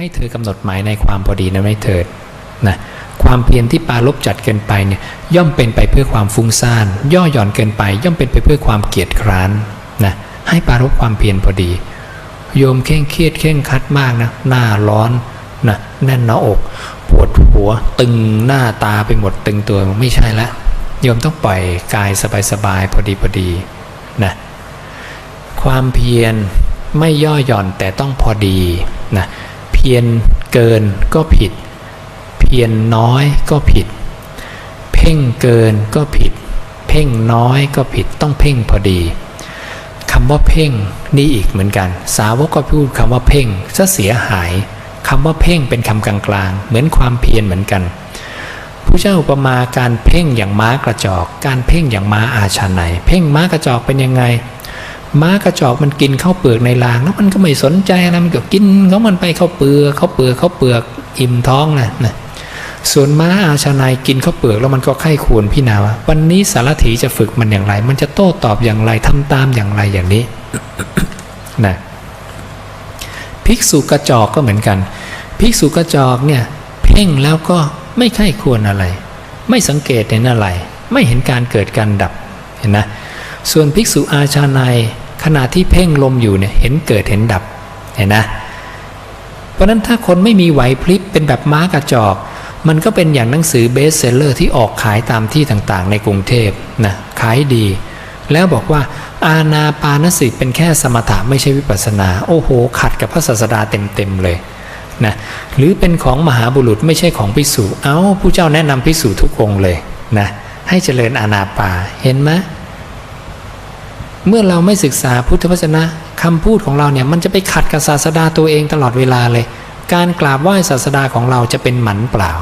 ให้เธอกำหนดหมายในความพอดีนั้นไม่เถิดนะความเพียรที่ปารบจัดเกินไปเนี่ยย่อมเป็นไปเพื่อความฟุ้งซ่าน ย่อหย่อนเกินไป ย่อมเป็นไปเพื่อความเกียจคร้านนะให้ปารบความเพียรพอดี โยมเคร่งเครียดเคร่งคัดมากนะหน้าร้อนนะแน่นหน้าอกปวดหัวตึงหน้าตาไปหมดตึงตัวไม่ใช่ละโยมต้องปล่อยกายสบายๆพอดีพอดีนะความเพียรไม่ย่อหย่อนแต่ต้องพอดีนะ พียรเกินก็ผิด เพียรน้อยก็ผิด เพ่งเกินก็ผิด เพ่งน้อยก็ผิดต้องเพ่งพอดีคำว่าเพ่งนี่อีกเหมือนกัน สาวกก็พูดคำว่าเพ่งซะเสียหายคำว่าเพ่งเป็นคำกลางๆ เหมือนความเพียรเหมือนกันผู้เจ้าอุปมาการเพ่งอย่างม้ากระจอก การเพ่งอย่างม้าอาชาไนเพ่งม้ากระจอกเป็นยังไง ม้ากระจอกมันกินข้าวเปลือกในราง แล้วมันก็ไม่สนใจอะไรมันก็กินเขามันไปข้าวเปลือกข้าวเปลือกข้าวเปลือกอิ่มท้องนะนะส่วนม้าอาชาไนกินข้าวเปลือกแล้วมันก็ไข้ควรพี่นาว่าวันนี้สารถีจะฝึกมันอย่างไร มันจะโต้ตอบอย่างไรทำตามอย่างไรอย่างนี้นะภิกษุกระจอกก็เหมือนกันภิกษุกระจอกเนี่ยเพ่งแล้วก็ไม่ไข้ควรอะไร ไม่สังเกตเห็นอะไร ไม่เห็นการเกิดการดับเห็นนะ ส่วนภิกษุอาชาในขณะที่เพ่งลมอยู่เนี่ยเห็นเกิดเห็นดับเห็นนะ เพราะนั้นถ้าคนไม่มีไหวพริบเป็นแบบม้ากระจอก มันก็เป็นอย่างหนังสือเบสเซลเลอร์ที่ออกขายตามที่ต่างๆ ในกรุงเทพนะขายดี แล้วบอกว่าอาณาปานสิเป็นแค่สมถะไม่ใช่วิปัสนา โอ้โห ขัดกับพระศาสดาเต็มๆเลยนะหรือเป็นของมหาบุรุษไม่ใช่ของพิสูจเอา้าผู้เจ้าแนะนำพิสูจทุกองเลยนะให้เจริญอาณาปาเห็นไหม เมื่อเราไม่ศึกษาพุทธวจนะคำพูดของเราเนี่ยมันจะไปขัดกับศาสดาตัวเองตลอดเวลาเลย การกราบไหว้ศาสดาของเราจะเป็นหมันเปล่า